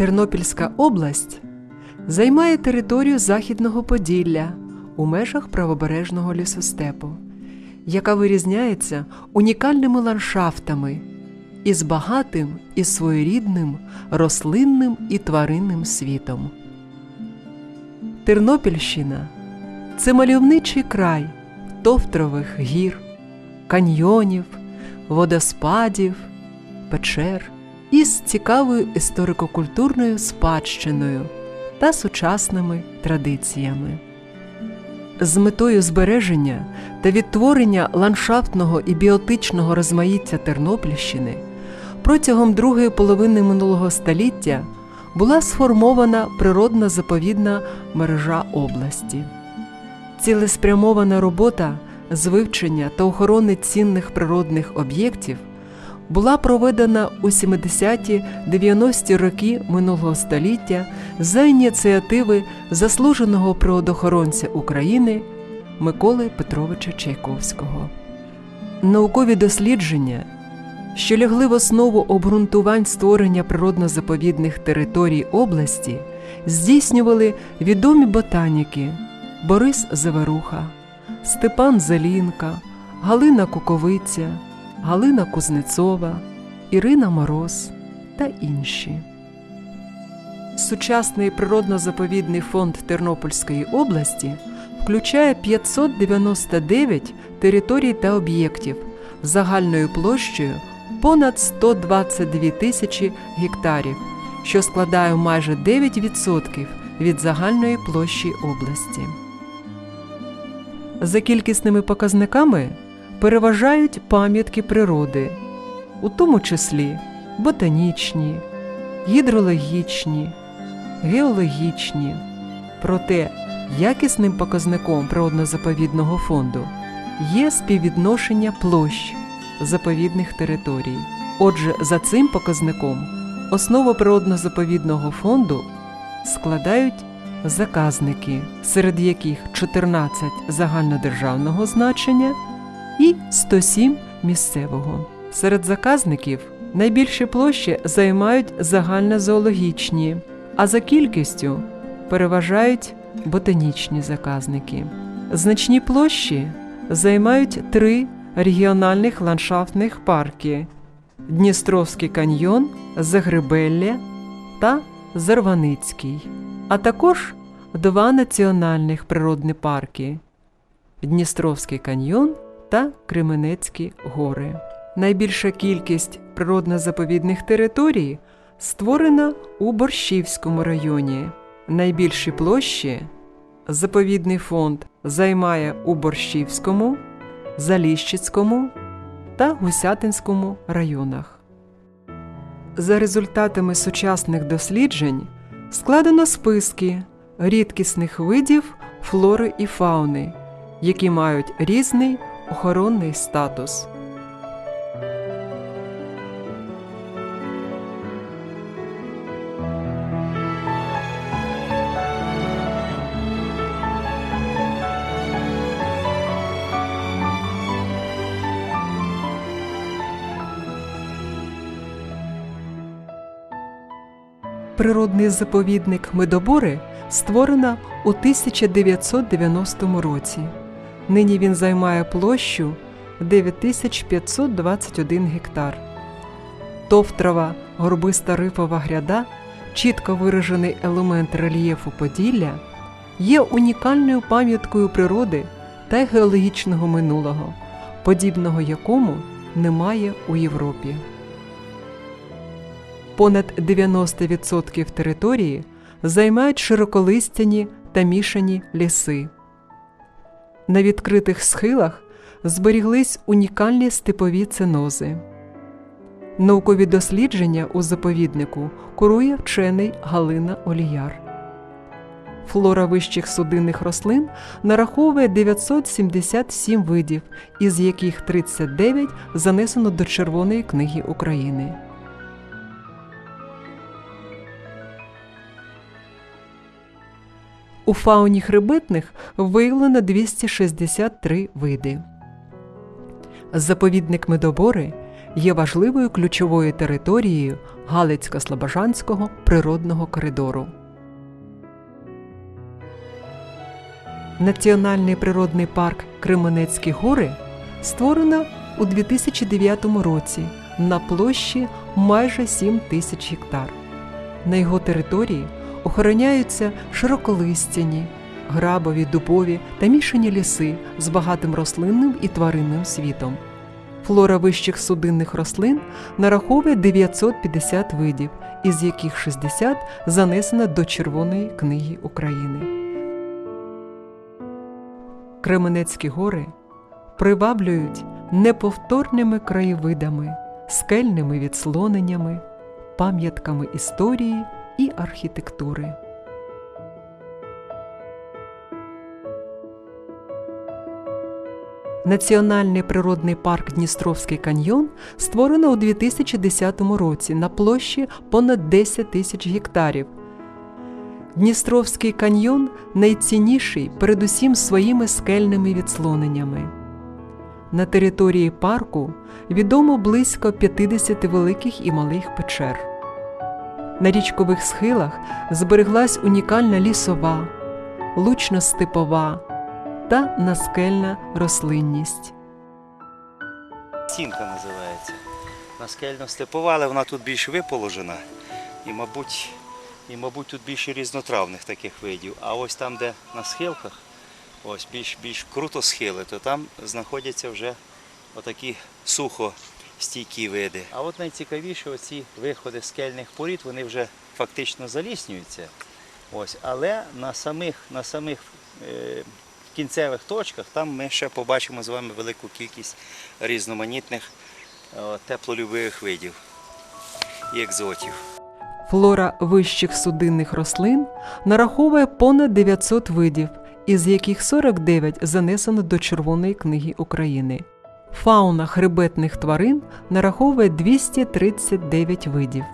Тернопільська область займає територію Західного Поділля у межах правобережного лісостепу, яка вирізняється унікальними ландшафтами із багатим і своєрідним рослинним і тваринним світом. Тернопільщина це мальовничий край товтрових гір, каньйонів, водоспадів, печер із цікавою історико-культурною спадщиною та сучасними традиціями. З метою збереження та відтворення ландшафтного і біотичного розмаїття Тернопільщини протягом другої половини минулого століття була сформована природна заповідна мережа області. Цілеспрямована робота з вивчення та охорони цінних природних об'єктів була проведена у 70-90-ті роки минулого століття за ініціативи заслуженого природоохоронця України Миколи Петровича Чайковського. Наукові дослідження, що лягли в основу обґрунтувань створення природно-заповідних територій області, здійснювали відомі ботаніки Борис Заверуха, Степан Зелінка, Галина Куковиця. Галина Кузнецова, Ірина Мороз та інші. Сучасний природно-заповідний фонд Тернопільської області включає 599 територій та об'єктів загальною площею понад 122 тисячі гектарів, що складає майже 9% від загальної площі області. За кількісними показниками переважають пам'ятки природи, у тому числі ботанічні, гідрологічні, геологічні. Проте якісним показником природно-заповідного фонду є співвідношення площ заповідних територій. Отже, за цим показником основу природно-заповідного фонду складають заказники, серед яких 14 загальнодержавного значення і 107 місцевого. Серед заказників найбільші площі займають загальнозоологічні, а за кількістю переважають ботанічні заказники. Значні площі займають три регіональних ландшафтних парки: Дністровський каньйон, Загребелля та Зарваницький, а також два національних природні парки Дністровський каньйон та Кременецькі гори. Найбільша кількість природно-заповідних територій створена у Борщівському районі. Найбільші площі заповідний фонд займає у Борщівському, Заліщицькому та Гусятинському районах. За результатами сучасних досліджень складено списки рідкісних видів флори і фауни, які мають різний охоронний статус. Природний заповідник Медобори створено у 1990 році. Нині він займає площу 9521 гектар. Товтрова горбиста рифова гряда, чітко виражений елемент рельєфу Поділля, є унікальною пам'яткою природи та геологічного минулого, подібного якому немає у Європі. Понад 90% території займають широколистяні та мішані ліси. На відкритих схилах зберіглись унікальні степові ценози. Наукові дослідження у заповіднику курує вчений Галина Оліяр. Флора вищих судинних рослин нараховує 977 видів, із яких 39 занесено до Червоної книги України. У фауні хребетних виявлено 263 види. Заповідник Медобори є важливою ключовою територією Галицько-Слобожанського природного коридору. Національний природний парк Кременецькі гори створено у 2009 році на площі майже 7 тисяч гектар. На його території охороняються широколистяні, грабові, дубові та мішані ліси з багатим рослинним і тваринним світом. Флора вищих судинних рослин нараховує 950 видів, із яких 60 занесено до Червоної книги України. Кременецькі гори приваблюють неповторними краєвидами, скельними відслоненнями, пам'ятками історії і архітектури. Національний природний парк Дністровський каньйон створено у 2010 році на площі понад 10 тисяч гектарів. Дністровський каньйон найцінніший передусім своїми скельними відслоненнями. На території парку відомо близько 50 великих і малих печер. На річкових схилах збереглась унікальна лісова, лучно-степова та наскельна рослинність. Сінка називається. Наскельно степова, але вона тут більш виположена. І, мабуть, і, мабуть, тут більше різнотравних таких видів. А ось там, де на схилках, ось більш, більш круто схили, то там знаходяться вже отакі сухо стійкі види. А от найцікавіше оці виходи скельних порід, вони вже фактично заліснюються. Ось, але на самих, на самих е, кінцевих точках там ми ще побачимо з вами велику кількість різноманітних е, теплолюбивих видів і екзотів. Флора вищих судинних рослин нараховує понад 900 видів, із яких 49 занесено до Червоної книги України. Фауна хребетних тварин нараховує 239 видів.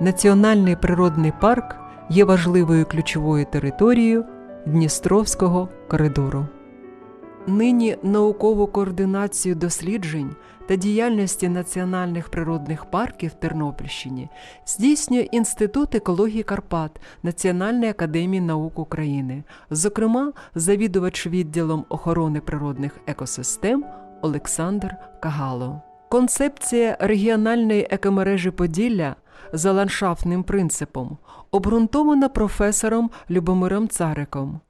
Національний природний парк є важливою ключовою територією Дністровського коридору. Нині наукову координацію досліджень та діяльності національних природних парків Тернопільщині здійснює Інститут екології Карпат Національної академії наук України, зокрема, завідувач відділом охорони природних екосистем Олександр Кагало. Концепція регіональної екомережі Поділля за ландшафтним принципом обґрунтована професором Любомиром Цариком.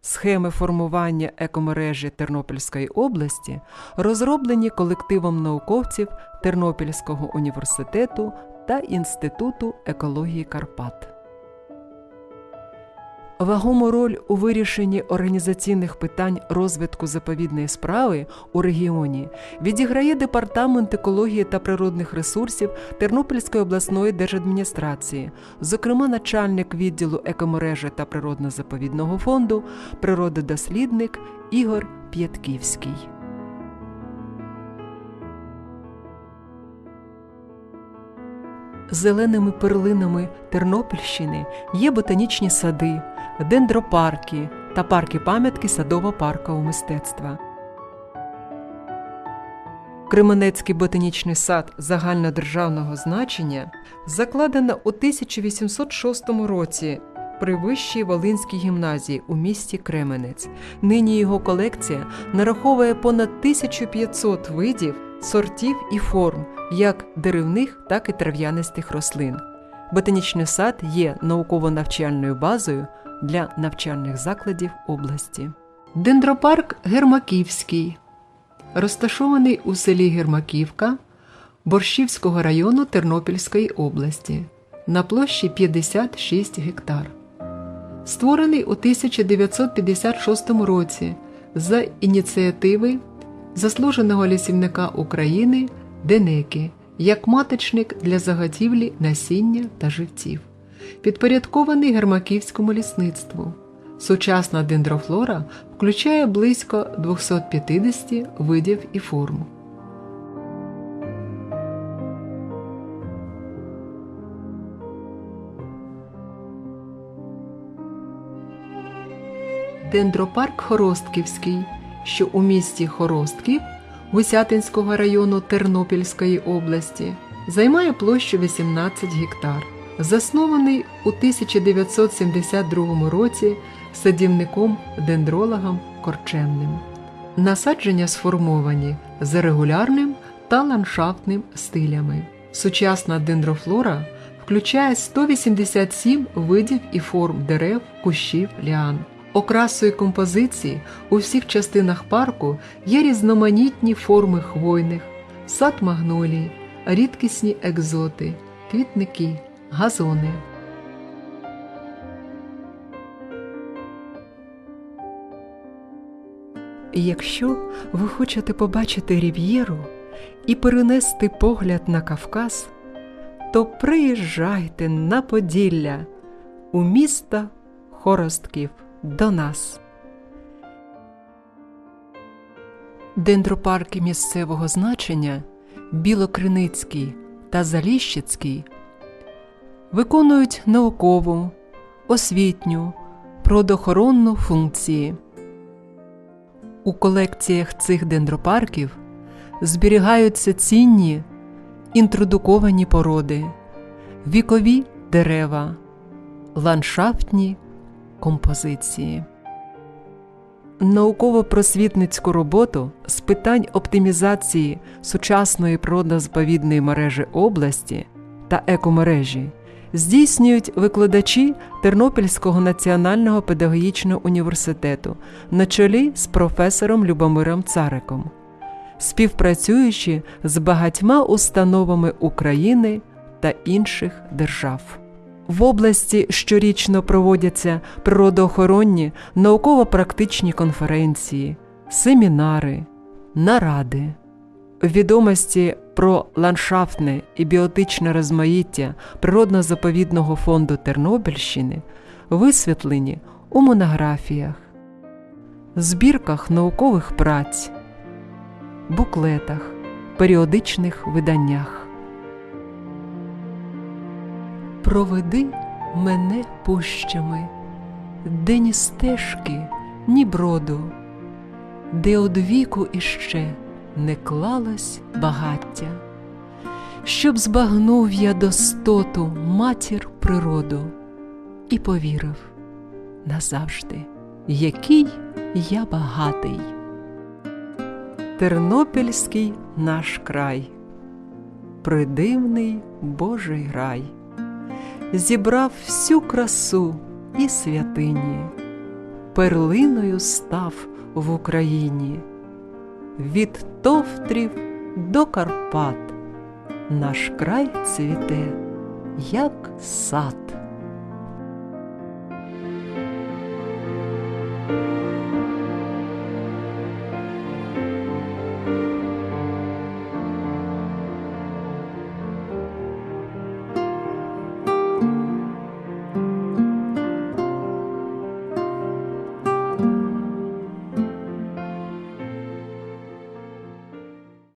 Схеми формування екомережі Тернопільської області розроблені колективом науковців Тернопільського університету та Інституту екології Карпат. Вагому роль у вирішенні організаційних питань розвитку заповідної справи у регіоні відіграє Департамент екології та природних ресурсів Тернопільської обласної держадміністрації, зокрема начальник відділу екомережі та природно-заповідного фонду, природодослідник Ігор П'ятківський. Зеленими перлинами Тернопільщини є ботанічні сади, дендропарки та парки пам'ятки садово-паркового мистецтва. Кременецький ботанічний сад загальнодержавного значення закладено у 1806 році при Вищій Волинській гімназії у місті Кременець. Нині його колекція нараховує понад 1500 видів, сортів і форм як деревних, так і трав'янистих рослин. Ботанічний сад є науково-навчальною базою для навчальних закладів області. Дендропарк Гермаківський розташований у селі Гермаківка Борщівського району Тернопільської області на площі 56 гектар. Створений у 1956 році за ініціативи заслуженого лісівника України Денеки як маточник для заготівлі насіння та живців, підпорядкований гермаківському лісництву. Сучасна дендрофлора включає близько 250 видів і форм. Дендропарк Хоростківський, що у місті Хоростків Гусятинського району Тернопільської області, займає площу 18 гектар. Заснований у 1972 році садівником-дендрологом Корчемним. Насадження сформовані за регулярним та ландшафтним стилями. Сучасна дендрофлора включає 187 видів і форм дерев, кущів, ліан. Окрасою композиції у всіх частинах парку є різноманітні форми хвойних, сад магнолії, рідкісні екзоти, квітники, газони. Якщо ви хочете побачити рів'єру і перенести погляд на Кавказ, то приїжджайте на Поділля у місто Хоростків до нас. Дендропарки місцевого значення Білокриницький та Заліщицький виконують наукову, освітню, природоохоронну функції. У колекціях цих дендропарків зберігаються цінні інтродуковані породи, вікові дерева, ландшафтні композиції. Науково-просвітницьку роботу з питань оптимізації сучасної природно-заповідної мережі області та екомережі здійснюють викладачі Тернопільського національного педагогічного університету на чолі з професором Любомиром Цариком, співпрацюючи з багатьма установами України та інших держав. В області щорічно проводяться природоохоронні науково-практичні конференції, семінари, наради. Відомості про ландшафтне і біотичне розмаїття природно-заповідного фонду Тернопільщини висвітлені у монографіях, збірках наукових праць, буклетах, періодичних виданнях. Проведи мене пущами, де ні стежки, ні броду, де одвіку іще не клалось багаття, щоб збагнув я достоту матір природу і повірив назавжди, який я багатий. Тернопільський наш край, придивний Божий рай зібрав всю красу і святині, перлиною став в Україні, від товтрів до Карпат, наш край цвіте, як сад.